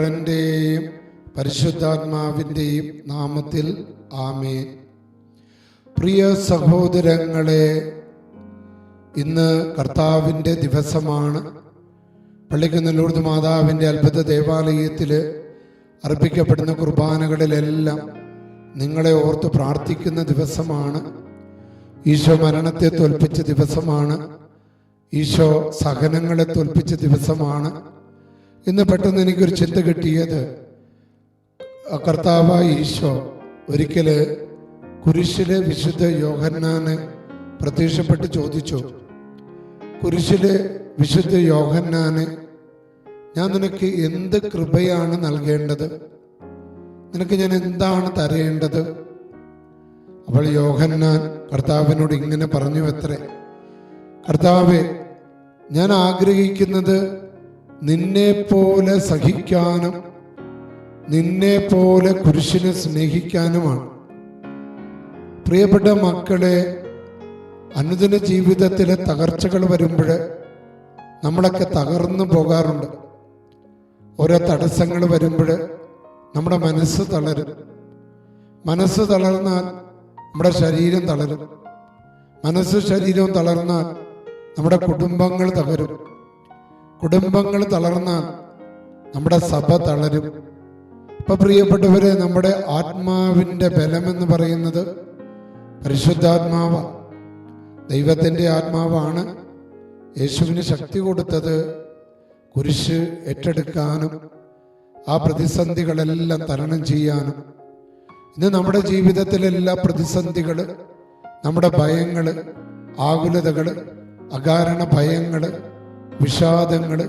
പുത്രന്റെയും പരിശുദ്ധാത്മാവിന്റെയും നാമത്തിൽ ആമേൻ. പ്രിയ സഹോദരങ്ങളെ ഇന്ന് കർത്താവിന്റെ ദിവസമാണ്. പള്ളിക്കുന്നല്ലൂർദ് മാതാവിന്റെ അത്ഭുത ദേവാലയത്തിൽ അർപ്പിക്കപ്പെടുന്ന കുർബാനകളിലെല്ലാം നിങ്ങളെ ഓർത്ത് പ്രാർത്ഥിക്കുന്ന ദിവസമാണ്. ഈശോ മരണത്തെ തോൽപ്പിച്ച ദിവസമാണ്. ഈശോ സഹനങ്ങളെ തോൽപ്പിച്ച ദിവസമാണ്. ഇന്ന് പെട്ടെന്ന് എനിക്കൊരു ചിന്ത കിട്ടിയത്. ആ കർത്താവായ ഈശോ ഒരിക്കൽ കുരിശിലെ വിശുദ്ധ യോഹന്നാന് പ്രത്യക്ഷപ്പെട്ട് ചോദിച്ചു കുരിശിലെ വിശുദ്ധ യോഹന്നാന് ഞാൻ നിനക്ക് എന്ത് കൃപയാണ് നൽകേണ്ടത്? നിനക്ക് ഞാൻ എന്താണ് തരേണ്ടത്? അപ്പോൾ യോഹന്നാൻ കർത്താവിനോട് ഇങ്ങനെ പറഞ്ഞു എത്ര കർത്താവെ ഞാൻ ആഗ്രഹിക്കുന്നത് നിന്നെ പോലെ സഹിക്കാനും നിന്നെ പോലെ കുരിശിനെ സ്നേഹിക്കാനുമാണ്. പ്രിയപ്പെട്ട മക്കളെ അനുദിന ജീവിതത്തിലെ തകർച്ചകൾ വരുമ്പോൾ നമ്മളൊക്കെ തകർന്നു പോകാറുണ്ട്. ഓരോ തടസ്സങ്ങൾ വരുമ്പോൾ നമ്മുടെ മനസ്സ് തളരും. മനസ്സ് തളർന്നാൽ നമ്മുടെ ശരീരം തളരും. മനസ്സ് ശരീരവും തളർന്നാൽ നമ്മുടെ കുടുംബങ്ങൾ തകരും. കുടുംബങ്ങൾ തളർന്നാൽ നമ്മുടെ സഭ തളരും. ഇപ്പൊ പ്രിയപ്പെട്ടവരെ നമ്മുടെ ആത്മാവിന്റെ ബലമെന്ന് പറയുന്നത് പരിശുദ്ധാത്മാവ ദൈവത്തിന്റെ ആത്മാവാണ്. യേശുവിന് ശക്തി കൊടുത്തത് കുരിശ് ഏറ്റെടുക്കാനും ആ പ്രതിസന്ധികളെല്ലാം തരണം ചെയ്യാനും. ഇന്ന് നമ്മുടെ ജീവിതത്തിലെല്ലാ പ്രതിസന്ധികൾ നമ്മുടെ ഭയങ്ങൾ ആകുലതകൾ അകാരണ ഭയങ്ങൾ വിഷാദങ്ങൾ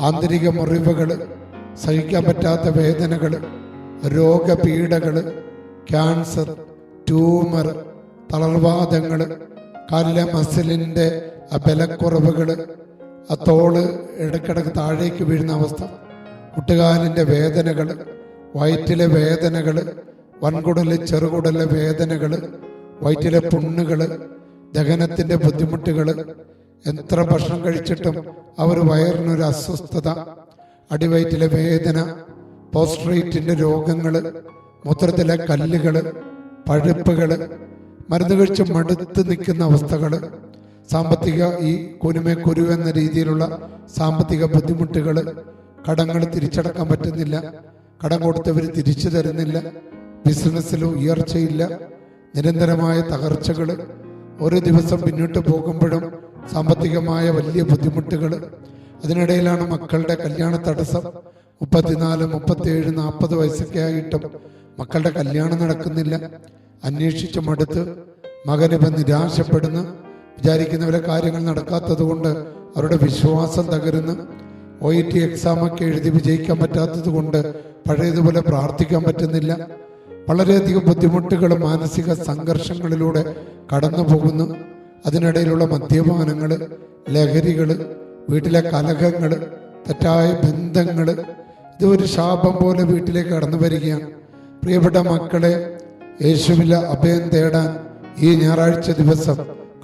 ആന്തരിക മുറിവുകൾ സഹിക്കാൻ പറ്റാത്ത വേദനകൾ രോഗപീഡകൾ ക്യാൻസർ ട്യൂമർ തളർവാദങ്ങൾ കാലിലെ മസിലിന്റെ ബലക്കുറവുകൾ ആ തോൾ ഇടയ്ക്കിടയ്ക്ക് താഴേക്ക് വീഴുന്ന അവസ്ഥ കുട്ടുകാലിന്റെ വേദനകൾ വയറ്റിലെ വേദനകൾ വൻകുടൽ ചെറുകുടലെ വേദനകൾ വയറ്റിലെ പുണ്ണുകൾ ദഹനത്തിന്റെ ബുദ്ധിമുട്ടുകൾ എത്ര ഭക്ഷണം കഴിച്ചിട്ടും അവർ വയറിനൊരു അസ്വസ്ഥത അടിവയറ്റിലെ വേദന പോസ്ട്രേറ്റിന്റെ രോഗങ്ങൾ മൂത്രത്തിലെ കല്ലുകൾ പഴുപ്പുകൾ മരുന്ന് കഴിച്ച് മടുത്ത് നിൽക്കുന്ന അവസ്ഥകൾ സാമ്പത്തിക ഈ കുനുമേ കുരു എന്ന രീതിയിലുള്ള സാമ്പത്തിക ബുദ്ധിമുട്ടുകൾ കടങ്ങൾ തിരിച്ചടക്കാൻ പറ്റുന്നില്ല കടം കൊടുത്തവർ തിരിച്ചു തരുന്നില്ല ബിസിനസ്സിൽ ഉയർച്ചയില്ല നിരന്തരമായ തകർച്ചകൾ ഒരു ദിവസം പിന്നോട്ട് പോകുമ്പോഴും സാമ്പത്തികമായ വലിയ ബുദ്ധിമുട്ടുകൾ അതിനിടയിലാണ് മക്കളുടെ കല്യാണ തടസ്സം. മുപ്പത്തിനാല് മുപ്പത്തിയേഴ് നാൽപ്പത് വയസ്സൊക്കെ ആയിട്ടും മക്കളുടെ കല്യാണം നടക്കുന്നില്ല. അന്വേഷിച്ച് മടുത്ത് മകനിപ്പം നിരാശപ്പെടുന്നു. വിചാരിക്കുന്നവരെ കാര്യങ്ങൾ നടക്കാത്തത് കൊണ്ട് അവരുടെ വിശ്വാസം തകരുന്നു. ഒ ഇ ടി എക്സാമൊക്കെ എഴുതി വിജയിക്കാൻ പറ്റാത്തത് കൊണ്ട് പഴയതുപോലെ പ്രാർത്ഥിക്കാൻ പറ്റുന്നില്ല. വളരെയധികം ബുദ്ധിമുട്ടുകൾ മാനസിക സംഘർഷങ്ങളിലൂടെ കടന്നു പോകുന്നു അതിനിടയിലുള്ള മദ്യപാനങ്ങൾ ലഹരികൾ വീട്ടിലെ കലഹങ്ങൾ തെറ്റായ ബന്ധങ്ങൾ ഇതൊരു ശാപം പോലെ വീട്ടിലേക്ക് കടന്നു വരികയാണ്. പ്രിയപ്പെട്ട മക്കളെ യേശുവിലെ അഭയം തേടാൻ ഈ ഞായറാഴ്ച ദിവസം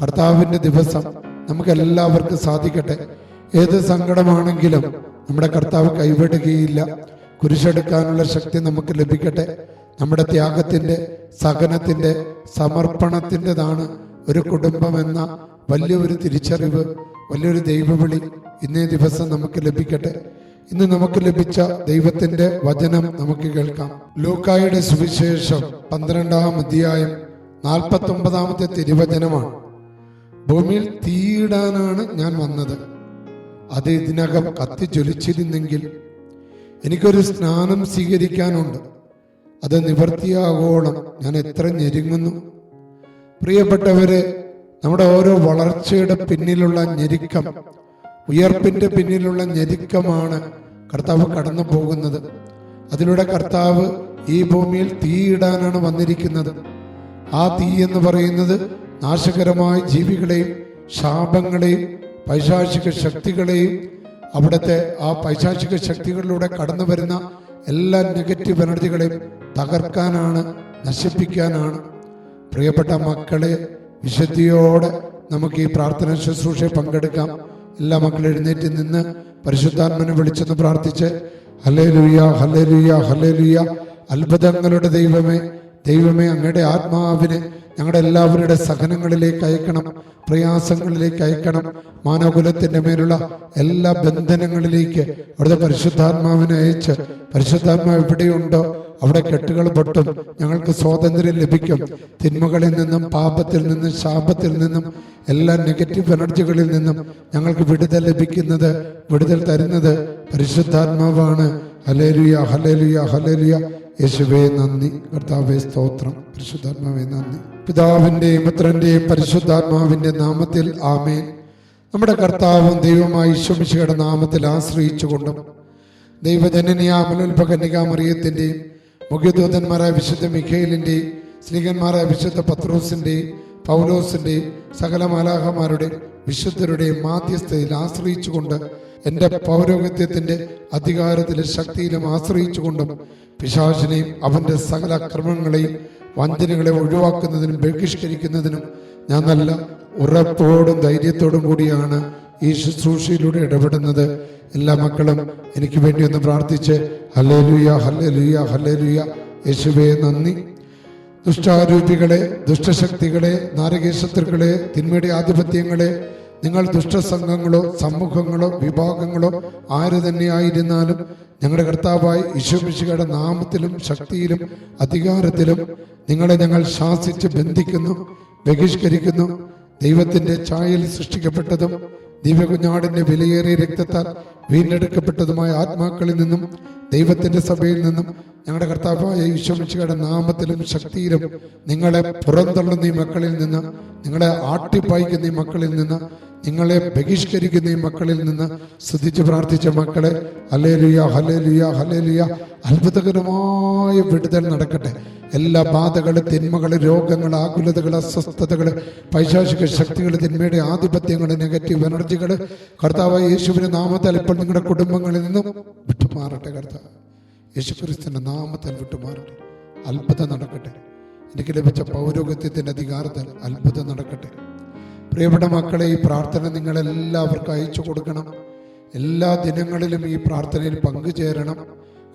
കർത്താവിന്റെ ദിവസം നമുക്ക് എല്ലാവർക്കും സാധിക്കട്ടെ. ഏത് സങ്കടമാണെങ്കിലും നമ്മുടെ കർത്താവ് കൈവിടുകയില്ല. കുരിശെടുക്കാനുള്ള ശക്തി നമുക്ക് ലഭിക്കട്ടെ. നമ്മുടെ ത്യാഗത്തിന്റെ സഹനത്തിന്റെ സമർപ്പണത്തിന്റെതാണ് ഒരു കുടുംബം എന്ന വലിയൊരു തിരിച്ചറിവ് വലിയൊരു ദൈവവിളി ഇന്നേ ദിവസം നമുക്ക് ലഭിക്കട്ടെ. ഇന്ന് നമുക്ക് ലഭിച്ച ദൈവത്തിന്റെ വചനം നമുക്ക് കേൾക്കാം. ലൂക്കായുടെ സുവിശേഷം പന്ത്രണ്ടാം അധ്യായം നാൽപ്പത്തി ഒമ്പതാമത്തെ തിരുവചനമാണ്. ഭൂമിയിൽ തീയിടാനാണ് ഞാൻ വന്നത്. അത് ഇതിനകം കത്തി ജ്വലിച്ചിരുന്നെങ്കിൽ എനിക്കൊരു സ്നാനം സ്വീകരിക്കാനുണ്ട്. അത് നിവർത്തിയാകോളം ഞാൻ എത്ര ഞെരുങ്ങുന്നു. പ്രിയപ്പെട്ടവരെ നമ്മുടെ ഓരോ വളർച്ചയുടെ പിന്നിലുള്ള ഞെരുക്കം ഉയർപ്പിന്റെ പിന്നിലുള്ള ഞെരുക്കമാണ് കർത്താവ് കടന്നു പോകുന്നത്. അതിലൂടെ കർത്താവ് ഈ ഭൂമിയിൽ തീയിടാനാണ് വന്നിരിക്കുന്നത്. ആ തീ എന്ന് പറയുന്നത് നാശകരമായ ജീവികളെയും ശാപങ്ങളെയും പൈശാചിക ശക്തികളെയും അവിടുത്തെ ആ പൈശാചിക ശക്തികളിലൂടെ കടന്നു വരുന്ന എല്ലാ നെഗറ്റീവ് എനർജികളെയും തകർക്കാനാണ് നശിപ്പിക്കാനാണ്. പ്രിയപ്പെട്ട മക്കളെ വിശുദ്ധിയോടെ നമുക്ക് ഈ പ്രാർത്ഥന ശുശ്രൂഷയെ പങ്കെടുക്കാം. എല്ലാ മക്കളും എഴുന്നേറ്റ് നിന്ന് പരിശുദ്ധാത്മനെ വിളിച്ചെന്ന് പ്രാർത്ഥിച്ച് ഹലേ ലുയ്യ ഹലേ ഹല്ലേലൂയ ഹലേ ഹല്ലേലൂയ. അത്ഭുതങ്ങളുടെ ദൈവമേ ദൈവമേ അങ്ങയുടെ ആത്മാവിനെ ഞങ്ങളുടെ എല്ലാവരുടെ സഹനങ്ങളിലേക്ക് അയക്കണം പ്രയാസങ്ങളിലേക്ക് അയക്കണം. മാനവകുലത്തിന്റെ മേലുള്ള എല്ലാ ബന്ധനങ്ങളിലേക്ക് അവിടുത്തെ പരിശുദ്ധാത്മാവിനെ അയച്ച് പരിശുദ്ധാത്മാവ് എവിടെയുണ്ടോ അവിടെ കെട്ടുകൾ പൊട്ടും. ഞങ്ങൾക്ക് സ്വാതന്ത്ര്യം ലഭിക്കും. തിന്മകളിൽ നിന്നും പാപത്തിൽ നിന്നും ശാപത്തിൽ നിന്നും എല്ലാ നെഗറ്റീവ് എനർജികളിൽ നിന്നും ഞങ്ങൾക്ക് വിടുതൽ ലഭിക്കുന്നത് വിടുതൽ തരുന്നത് പരിശുദ്ധാത്മാവാണ്. ഹലേലുയ ഹലേലുയ ഹലേലുയ യേശുവേ നന്ദി. കർത്താവേ സ്തോത്രം. പരിശുദ്ധാത്മാവേ നന്ദി. പിതാവിന്റെയും പുത്രന്റെയും പരിശുദ്ധാത്മാവിന്റെ നാമത്തിൽ ആമേൻ. നമ്മുടെ കർത്താവും ദൈവമായി ഈശ്വമിശയുടെ നാമത്തിൽ ആശ്രയിച്ചുകൊണ്ടും ദൈവജനനിയാമലുൽഭകന്യകാമറിയത്തിന്റെയും മുഖ്യദൂതന്മാരായ വിശുദ്ധ മിഖേലിന്റെ സ്നേഹന്മാരായ വിശുദ്ധ പത്രോസിന്റെ പൗലോസിന്റെ സകല മാലാഹമാരുടെ വിശുദ്ധരുടെയും മാധ്യസ്ഥയിൽ ആശ്രയിച്ചുകൊണ്ട് എന്റെ പൗരോഗത്യത്തിന്റെ അധികാരത്തിലും ശക്തിയിലും ആശ്രയിച്ചുകൊണ്ടും പിശാചിനെയും അവന്റെ സകല അക്രമങ്ങളെയും വഞ്ചനകളെ ഒഴിവാക്കുന്നതിനും ബഹിഷ്കരിക്കുന്നതിനും ഞാൻ നല്ല ഉറപ്പോടും ധൈര്യത്തോടും കൂടിയാണ് ഈ ശുശ്രൂഷയിലൂടെ ഇടപെടുന്നത് എല്ലാ മക്കളും എനിക്ക് വേണ്ടി ഒന്ന് പ്രാർത്ഥിച്ച് ഹല്ലേലൂയ ഹല്ലേലൂയ ഹല്ലേലൂയ. യേശുവേ നന്ദി. ദുഷ്ടാരൂപികളെ ദുഷ്ടശക്തികളെ നാരകീശത്രുക്കളെ തിന്മയുടെ ആധിപത്യങ്ങളെ നിങ്ങൾ ദുഷ്ടസംഘങ്ങളോ സമൂഹങ്ങളോ വിഭാഗങ്ങളോ ആര് തന്നെയായിരുന്നാലും ഞങ്ങളുടെ കർത്താവായി ഈശോമിശിയുടെ നാമത്തിലും ശക്തിയിലും അധികാരത്തിലും നിങ്ങളെ ഞങ്ങൾ ശാസിച്ച് ബന്ധിക്കുന്നു ബഹിഷ്കരിക്കുന്നു ദൈവത്തിന്റെ ചായയിൽ സൃഷ്ടിക്കപ്പെട്ടതും ദിവ്യകുഞ്ഞാടിന്റെ വിലയേറിയ രക്തത്താൽ വീണ്ടെടുക്കപ്പെട്ടതുമായ ആത്മാക്കളിൽ നിന്നും ദൈവത്തിന്റെ സഭയിൽ നിന്നും ഞങ്ങളുടെ കർത്താവായ ഈശ്വമിച്ചയുടെ നാമത്തിലും ശക്തിയിലും നിങ്ങളെ പുറന്തള്ളുന്ന ഈ മക്കളിൽ നിന്ന് നിങ്ങളെ ആട്ടിപ്പായിക്കുന്ന ഈ മക്കളിൽ നിന്ന് നിങ്ങളെ ബഹിഷ്കരിക്കുന്ന ഈ മക്കളിൽ നിന്ന് സ്തുതിച്ച് പ്രാർത്ഥിച്ച മക്കളെ ഹലേലുയ ഹലേലുയ ഹലേലുയ അത്ഭുതകരമായ വിടുതൽ നടക്കട്ടെ. എല്ലാ ബാധകൾ തിന്മകൾ രോഗങ്ങൾ ആകുലതകൾ അസ്വസ്ഥതകൾ പൈശാചിക ശക്തികൾ തിന്മയുടെ ആധിപത്യങ്ങൾ നെഗറ്റീവ് എനർജികൾ കർത്താവ് യേശുവിന്റെ നാമത്താൽ ഇപ്പോൾ നിങ്ങളുടെ കുടുംബങ്ങളിൽ നിന്നും വിട്ടുമാറട്ടെ കർത്താവ്. യേശുക്രിസ്തുവിന്റെ നാമത്താൽ വിട്ടുമാറട്ടെ. അത്ഭുതം നടക്കട്ടെ. എനിക്ക് ലഭിച്ച പൗരോഗത്യത്തിന്റെ അധികാരത്തിൽ അത്ഭുതം നടക്കട്ടെ. പ്രിയപ്പെട്ട മക്കളെ ഈ പ്രാർത്ഥന നിങ്ങളെല്ലാവർക്കും അയച്ചു കൊടുക്കണം. എല്ലാ ദിനങ്ങളിലും ഈ പ്രാർത്ഥനയിൽ പങ്കുചേരണം.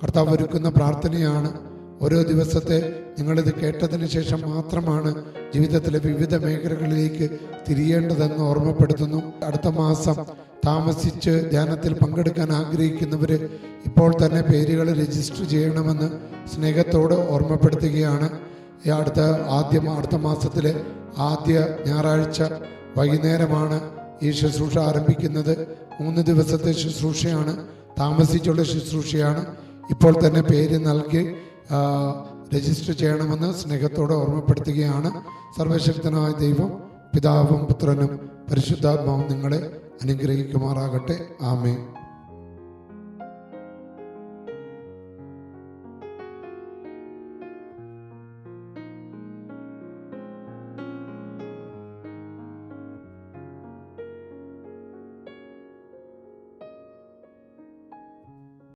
കർത്താവ് ഒരുക്കുന്ന പ്രാർത്ഥനയാണ്. ഓരോ ദിവസത്തെ നിങ്ങളിത് കേട്ടതിന് ശേഷം മാത്രമാണ് ജീവിതത്തിലെ വിവിധ മേഖലകളിലേക്ക് തിരിയേണ്ടതെന്ന് ഓർമ്മപ്പെടുത്തുന്നു. അടുത്ത മാസം താമസിച്ച് ധ്യാനത്തിൽ പങ്കെടുക്കാൻ ആഗ്രഹിക്കുന്നവർ ഇപ്പോൾ തന്നെ പേരുകൾ രജിസ്റ്റർ ചെയ്യണമെന്ന് സ്നേഹത്തോട് ഓർമ്മപ്പെടുത്തുകയാണ്. ഈ അടുത്ത ആദ്യ അടുത്ത മാസത്തിലെ ആദ്യ ഞായറാഴ്ച വൈകുന്നേരമാണ് ഈ ശുശ്രൂഷ ആരംഭിക്കുന്നത്. മൂന്ന് ദിവസത്തെ ശുശ്രൂഷയാണ് താമസിച്ചുള്ള ശുശ്രൂഷയാണ്. ഇപ്പോൾ തന്നെ പേര് നൽകി രജിസ്റ്റർ ചെയ്യണമെന്ന് സ്നേഹത്തോടെ ഓർമ്മപ്പെടുത്തുകയാണ്. സർവശക്തനായ ദൈവം പിതാവും പുത്രനും പരിശുദ്ധാത്മാവും നിങ്ങളെ അനുഗ്രഹിക്കുമാറാകട്ടെ. ആമേ